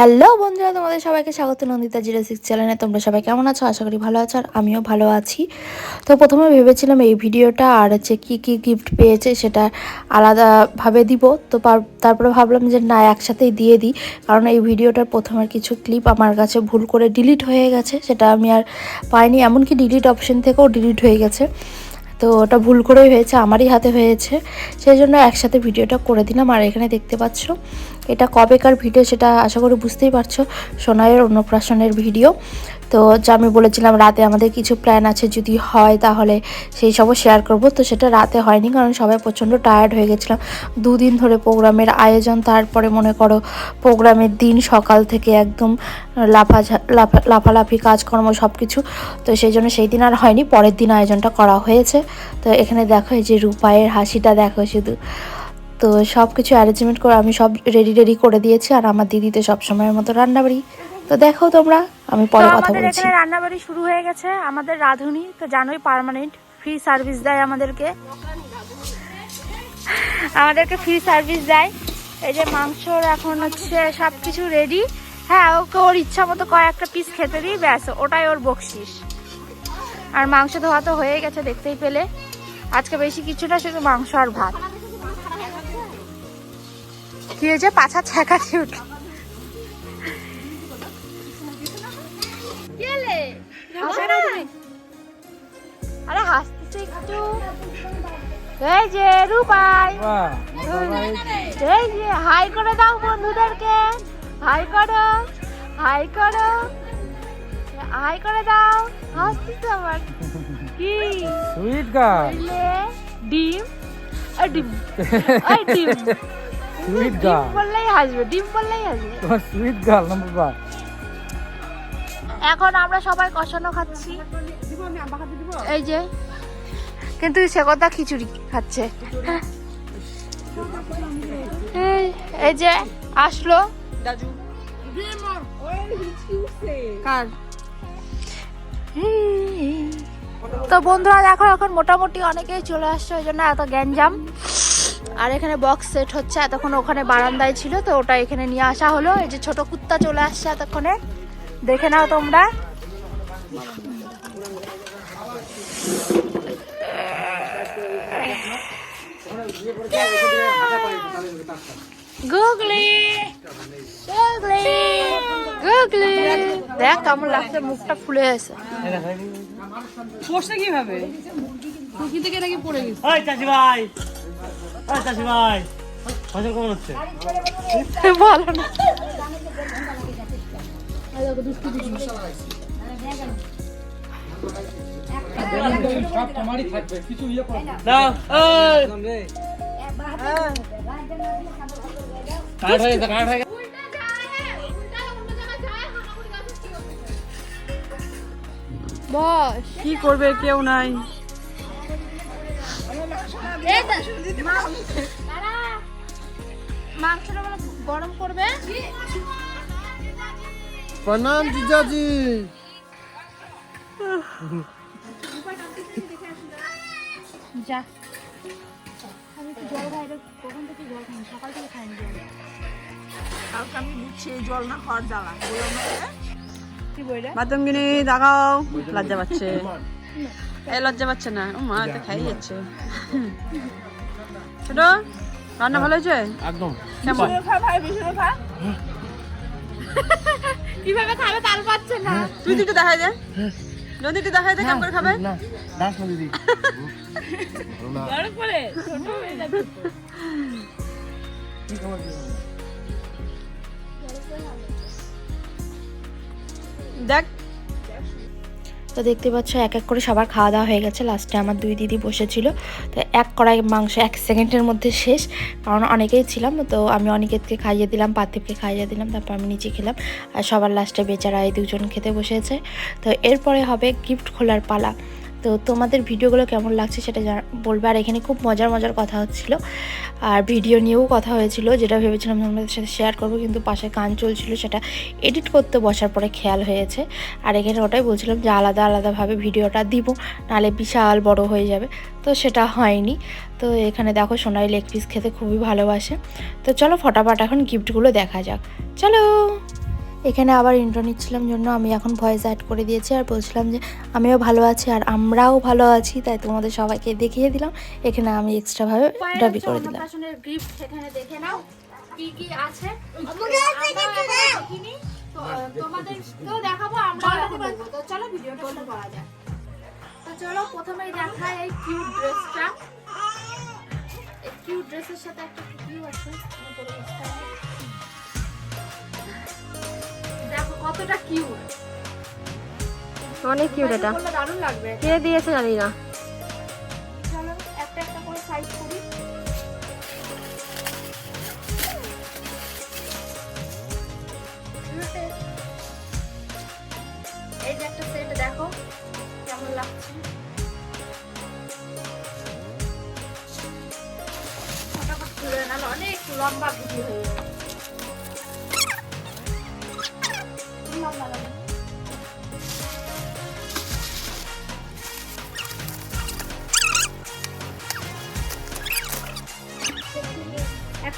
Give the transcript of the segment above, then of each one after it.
Hello বন্ধুরা, তোমাদের সবাইকে স্বাগত নন্দিতা জিরো সিক্স চ্যানেলে। তোমরা সবাই কেমন আছো? আশা করি ভালো আছো, আর আমিও ভালো আছি। তো প্রথমে ভেবেছিলাম এই ভিডিওটা আর হচ্ছে কী কী গিফট পেয়েছে সেটা আলাদাভাবে দিব। তো পার- তারপরে ভাবলাম যে না, একসাথেই দিয়ে দিই। কারণ এই ভিডিওটার প্রথমের কিছু ক্লিপ আমার কাছে ভুল করে ডিলিট হয়ে গেছে, সেটা আমি আর পাইনি। এমনকি ডিলিট অপশন থেকেও ডিলিট হয়ে গেছে। তো ওটা ভুল করেই হয়েছে, আমারই হাতে হয়েছে। সেই জন্য একসাথে ভিডিওটা করে দিলাম। আর এখানে দেখতে পাচ্ছ এটা কবেকার ভিডিও সেটা আশা করি বুঝতেই পারছ সোনাইয়ের অন্নপ্রাশনের ভিডিও। তো যা আমি বলেছিলাম, রাতে আমাদের কিছু প্ল্যান আছে যদি হয় তাহলে সেই সবও শেয়ার করব। তো সেটা রাতে হয়নি কারণ সবাই প্রচণ্ড টায়ার্ড হয়ে গেছিলাম। দুদিন ধরে প্রোগ্রামের আয়োজন, তারপরে মনে করো প্রোগ্রামের দিন সকাল থেকে একদম লাফা লাফা, লাফালাফি, কাজকর্ম সব কিছু তো সেই জন্য সেই দিন আর হয়নি, পরের দিন আয়োজনটা করা হয়েছে। তো এখানে দেখো এই যে রূপায়ের হাসিটা, দেখো শুধু। তো সব কিছু অ্যারেঞ্জমেন্ট করে আমি সব রেডি রেডি করে দিয়েছি আর আমার দিদিতে সব সময়ের মতো রান্নাবাড়ি। তো দেখো তোমরা আমি পরে কথা বলছি। এখানে রান্নাবাড়ি শুরু হয়ে গেছে। আমাদের রাঁধুনি তো জানোই পার্মানেন্ট ফ্রি সার্ভিস দেয় আমাদেরকে। আমাদেরকে ফ্রি সার্ভিস দেয়। এই যে মাংসর এখন হচ্ছে সব কিছু রেডি হ্যাঁ ওকে ওর ইচ্ছা মতো কয়েকটা পিস খেতে দিই ব্যাস ওটাই ওর বকশিস। আর মাংস ধোয়া তো হয়ে গেছে দেখতেই পেলে। আজকে বেশি কিছু না শুধু মাংস আর ভাত। কি হয়েছে পাছা ছ্যাঁকাতে উঠল। আরে হাসতেছে একটু। এই যে রূপাই। এই যে হাই করে দাও বন্ধুদেরকে। হাই করো হাই করো। হাই করে দাও। হাসতেছে আমার। কি? সুইট গার্ল ডিম। আর ডিম। ডিম। সুইট গার্ল বললেই হাসবে ডিম বললেই হাসবে। তোমার সুইট গার্ল নাম্বার ওয়ান এখন আমরা সবাই কষানো খাচ্ছি। এই যে। কিন্তু সে কথা খিচুড়ি খাচ্ছে। এই- যে আসলো। কার? তো বন্ধুরা দেখো এখন মোটামুটি অনেকেই চলে আসছে ওই জন্য এত গ্যাঞ্জাম। আর এখানে বক্স সেট হচ্ছে। এতক্ষণ ওখানে বারান্দায় ছিল তো ওটা এখানে নিয়ে আসা হলো। এই যে ছোট কুত্তা চলে আসছে এতক্ষণে। দেখে নাও তোমরা। গুগলি। গুগলি। গুগলি। দেখ কেমন লাগছে মুখটা ফুলে আছে কীভাবে? থেকে নাকি পড়ে গেছে ভাই। চাষি ভাই ফসল কেমন হচ্ছে? ভালো না। সব তোমারই থাকবে কিছু ইয়ে করো দাও ওই কাট হয়ে গেছে কাট হয়ে গেছে। বস। কি করবে কেউ নাই। মাংসটা গরম করবে। প্রণাম জিজাজি। যা। আমি একটু জল খাই কখন থেকে জল খাই সকাল থেকে খাইনি জল। কালকে আমি বুঝছি জল না খাওয়ার জ্বালা। কি বাতঙ্গিনী দেখাও লজ্জা পাচ্ছে। এই লজ্জা পাচ্ছে না। ও মা তো খাই যাচ্ছে। ছোট রান্না ভালো হয়েছে? একদম। কেমন? কীভাবে খাবে তাল পাচ্ছে না। তুই একটু দেখাই দে। একটু দেখাই দে কেমন করে খাবে? না দাস না দিদি। গরম করে ছোট হয়ে যাবে দেখ তো দেখতে পাচ্ছ, এক এক করে সবার খাওয়া দাওয়া হয়ে গেছে। লাস্টে আমার দুই দিদি বসেছিল। তো এক কড়াই মাংস, এক সেকেন্ডের মধ্যে শেষ। কারণ অনেকেই ছিলাম, তো আমি অনিকেতকে খাইয়ে দিলাম, পার্থিবকে খাইয়ে দিলাম, তারপর আমি নিচে খেলাম। আর সবার লাস্টে বেচারা এই দুজন খেতে বসেছে। তো এরপরে হবে গিফট খোলার পালা। তো তোমাদের ভিডিওগুলো কেমন লাগছে সেটা বলবে। আর এখানে খুব মজার মজার কথা হচ্ছিল। আর ভিডিও নিয়েও কথা হয়েছিল, যেটা ভেবেছিলাম তোমাদের সাথে শেয়ার করব, কিন্তু পাশে গান চলছিল সেটা এডিট করতে বসার পরে খেয়াল হয়েছে। আর এখানে ওটাই বলছিলাম যে আলাদা আলাদাভাবে ভিডিওটা দিব নাহলে বিশাল বড় হয়ে যাবে। তো সেটা হয়নি। তো এখানে দেখো সোনাই লেগ পিস খেতে খুবই ভালোবাসে। তো চলো ফটাফট এখন গিফটগুলো দেখা যাক। চলো! এখানে আবার ইন্ট্রো নিচ্ছিলাম জন্য আমি এখন ভয়েস অ্যাড করে দিয়েছি আর বলছিলাম যে আমিও ভালো আছি আর আমরাও ভালো আছি তাই তোমাদের সবাইকে দেখিয়ে দিলাম। এখানে আমি এক্সট্রাভাবে ডাবি করে দিলাম। গিফট সেখানে দেখে নাও কি কি আছে। তোমাদেরকেও দেখাবো আমরাও তো চলো ভিডিওটা শুরু করা যাক। তো চলো প্রথমেই দেখাই এই কিউট ড্রেসটা এই কিউট ড্রেসের সাথে একটা আছে। দেখো কতটা কিউট অনেক কিউট এটা। দারুণ লাগবে। কে দিয়েছে জানি না। চলো একটা একটা করে সাইজ করি। এই যে একটা সেট দেখো কেমন লাগছে। অনেক লম্বা ভিডিও হয়ে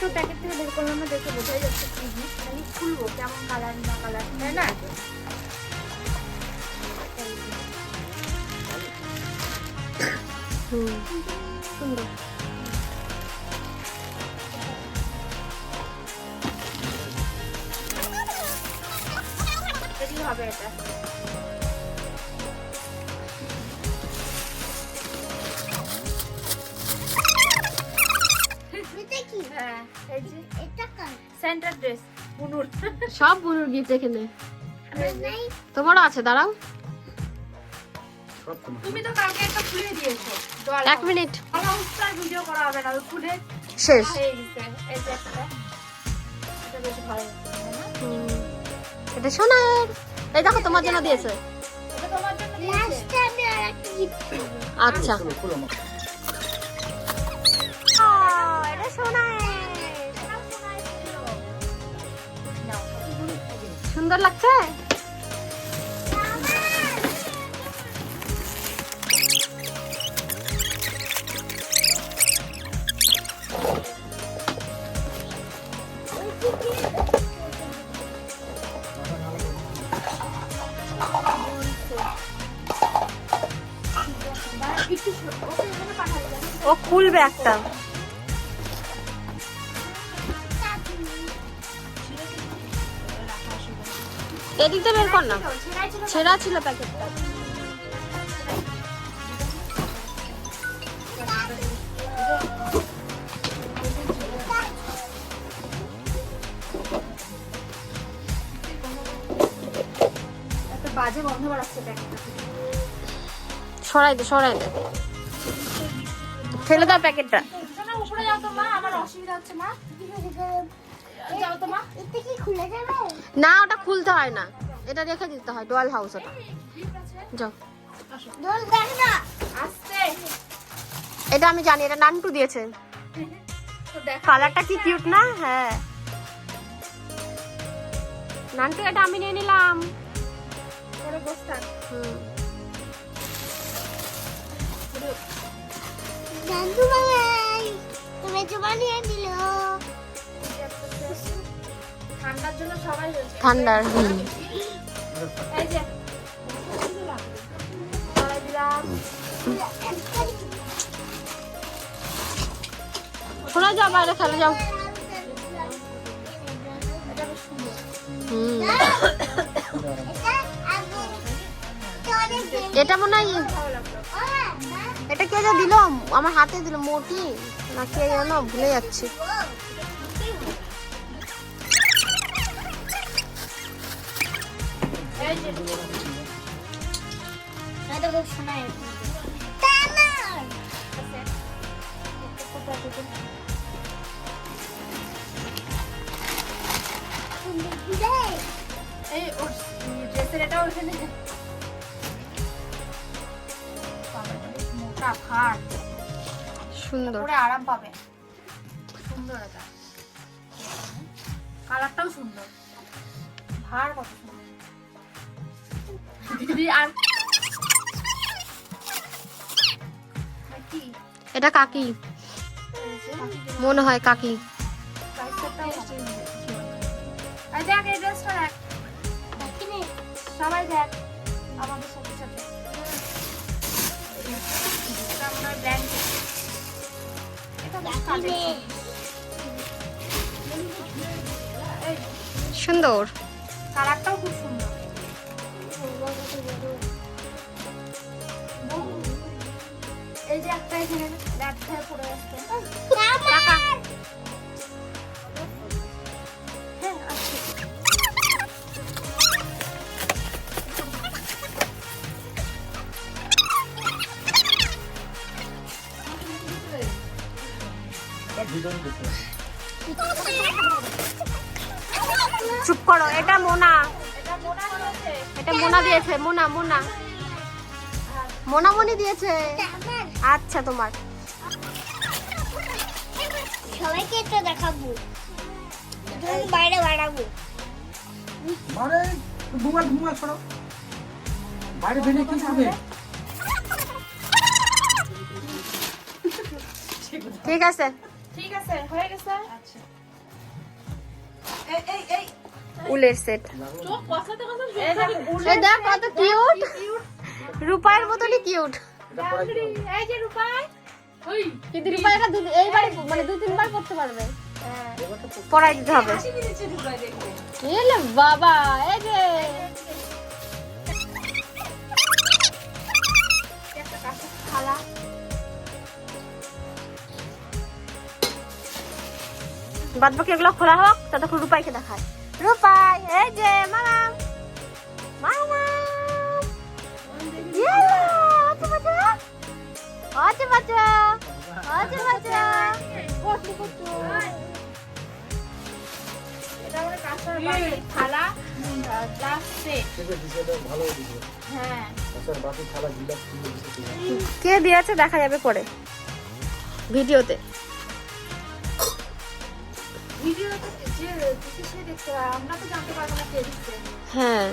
একটা প্যাকেট থেকে বের করলাম না দেখে বোঝাই যাচ্ছে কি জিনিস আমি খুলবো কেমন কালার না কালার তাই না সুন্দর এটি হবে এটা সেন্টার ড্রেস বুনুর সব বুনুর গিফট এখানে তোমারও আছে দাঁড়াও। তুমি তো কালকে একটা খুলে দিয়েছ। এক মিনিট। ভিডিও করা হবে না খুলে শেষ। এটা বেশ ভালো লাগছে, তাই না? হুম। এটা সোনার। এই দেখো তোমার জন্য দিয়েছে। এটা তোমার জন্য দিয়েছে। আচ্ছা। সুন্দর লাগছে? ও খুলবে একটা এদিকটা বের কর না। ছেঁড়া ছিল প্যাকেটটা বাজে গন্ধ বাড়াচ্ছে প্যাকেটটা সরাই দে সরাই দে। ফেলে দাও প্যাকেটটা উপরে যাও তো মা আমার অসুবিধা হচ্ছে মা। না ওটা খুলতে হয় না। এটা রেখে দিতে হয় ডোয়াল হাউস ওটা। যাও। এটা আমি জানি এটা নান্টু দিয়েছে। কালারটা কি কিউট না? হ্যাঁ। নান্টু এটা আমি নিয়ে নিলাম। পরে বসতাম হুম। ঠান্ডার জন্য সবাই হয়েছে ঠান্ডার হুম। এই যে। শোনা যাও বাইরে খেলে যাও। এটা মনে হয় এটা কে যে দিল? আমার হাতে দিল মোটি। না কে জানো ভুলে যাচ্ছি। এই ওর ড্রেসের এটাও এখানে বাবা, মোটা ফাট সুন্দর। পরে আরাম পাবে। সুন্দর এটা। কালারটাও সুন্দর। ভার কত সুন্দর। এটা কাকি। মনে হয় কাকি। প্রাইসটাও এই দেখ এই ড্রেসটা দেখ। সবাই দেখ আমাদের সাথে সাথে। এটা একটা এখানে ল্যাট খেয়ে পড়ে আসছে। টাকা হ্যাঁ চুপ করো এটা মোনা। এটা মোনা দিয়েছে। এটা মোনা দিয়েছে মোনা মোনা। মোনা মনি দিয়েছে। আচ্ছা তোমার। সবাইকে এটা দেখাবো। তুমি বাইরে বাড়াবো মানে ঘুমা ঘুমা ছড়ো বাইরে বেরিয়ে কি করবে? ঠিক আছে। ঠিক আছে হয়ে গেছে। উলের সেট এই দেখো, এই দেখ কত কিউট রূপায়ের মতনই কিউট এই যে রূপাই। কিন্তু রূপা এটা এইবার মানে দু তিনবার করতে পারবে। পড়াই দিতে হবে। এলে বাবা এই যে। একটা বাদ বাকি এগুলো খোলা হোক ততক্ষণ রূপাইকে দেখায়। রূপাই এই যে মামা। মামা। থেকে দিছে এটা ভালো দিছে হ্যাঁ আচ্ছা বাকি খালা গিলাস কে দিয়েছে দেখা যাবে পরে। ভিডিওতে। ভিডিওতে যে দিচ্ছে সে দেখতে পারে আমরা তো জানতে পারব না কে হ্যাঁ।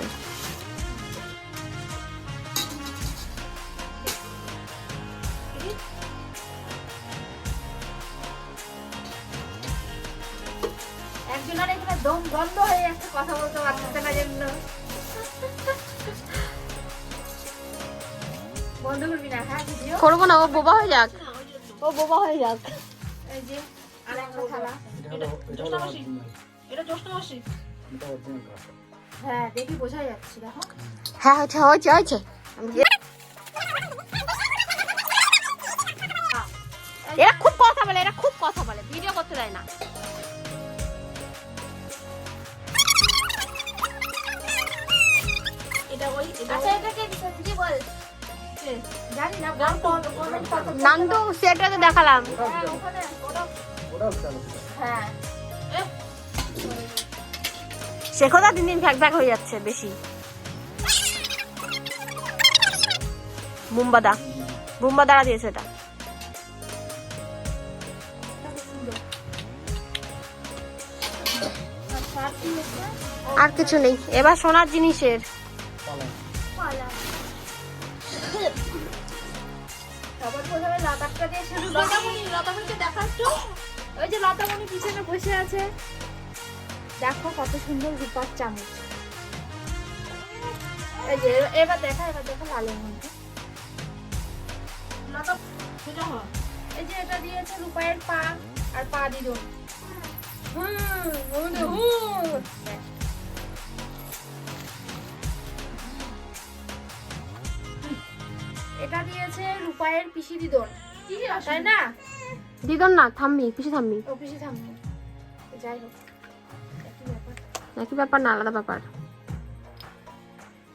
কথা বলতে পারতেছে না জন্য বন্ধ করবি না হ্যাঁ ভিডিও করব না ও বোবা হয়ে যাক। ও বোবা হয়ে যাক। এই যে আর একটা থালা। এটা হ্যাঁ দেখি বোঝা যাচ্ছে দেখো। হ্যাঁ হয়েছে হয়েছে এরা খুব কথা বলে এরা খুব কথা বলে। ভিডিও করতে দেয় না। এটা ওই আচ্ছা বল। জানি না নান্দু সেটাতে দেখালাম। হ্যাঁ হ্যাঁ। শেখোদা দিন দিন ভ্যাক ভ্যাক হয়ে যাচ্ছে বেশি। বুম্বাদা। বুম্বাদারা দিয়েছে এটা। আর কিছু নেই। এবার সোনার জিনিসের। প্রথমে লতাটা দিয়ে শুরু লতামণি লতামণিকে দেখাচ্ছ ওই যে লতামণি পিছনে বসে আছে। দেখো কত সুন্দর রূপার চামচ। এই যে এবার দেখা এবার দেখো লালের মধ্যে। লতা সোজা হ। এই যে এটা দিয়েছে রূপায়ের পা আর পা দিল। হুম হুম হুম। এটা দিয়েছে রূপায়ের পিসি দিদন। তাই না? দিদন না থাম্মি পিছু থাম্মি। ও পিসি থামবো যাই হোক একই ব্যাপার। না আলাদা ব্যাপার।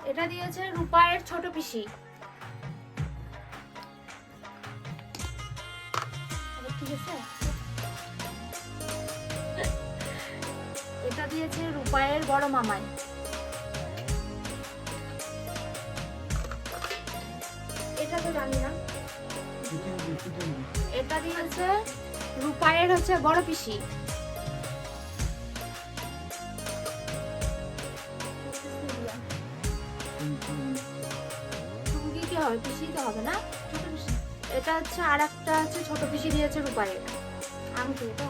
এটা দিয়েছে রূপায়ের ছোট পিসি। ঠিক আছে এটা দিয়েছে রূপায়ের বড় মামাই। এটা তো জানি না। এটা দিয়েছে রূপায়ের হচ্ছে বড় পিসি। কি হবে পিসি তো হবে না? এটা হচ্ছে আর একটা হচ্ছে ছোট পিসি দিয়েছে রূপায়ের। এটা?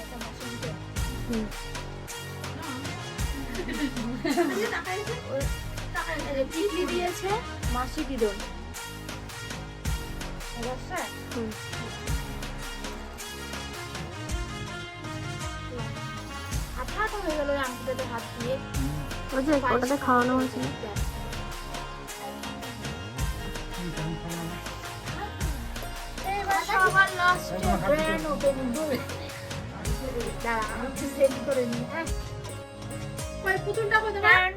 এটা মাসুমিকে। টিকলি দিয়েছে মাসি দিদন খাওয়ানো হয়েছে এবার সবার লাস্টে ব্র্যান্ড ওপেনিং দাঁড়া আমি একটু করে নিই হ্যাঁ পুতুলটা কোথায়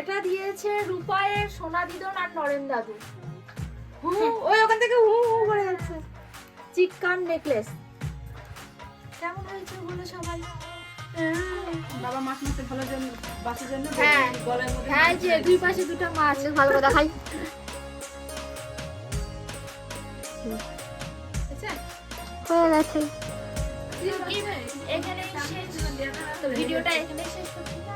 এটা দিয়েছে রূপায়ের সোনা দিদন আর নরেন দাদু। হু ওই ওখান থেকে হু হু করে যাচ্ছে। চিকান নেকলেস। কেমন হয়েছে বলো সবাই? বাবা মাছ মারতে ভালো জন্য বাসের জন্য হ্যাঁ। হ্যাঁ যে দুই পাশে দুটো মাছ ভালো করে দেখাই। হয়ে গেছে। এখানে ভিডিওটা। এখানে শেষ করছি।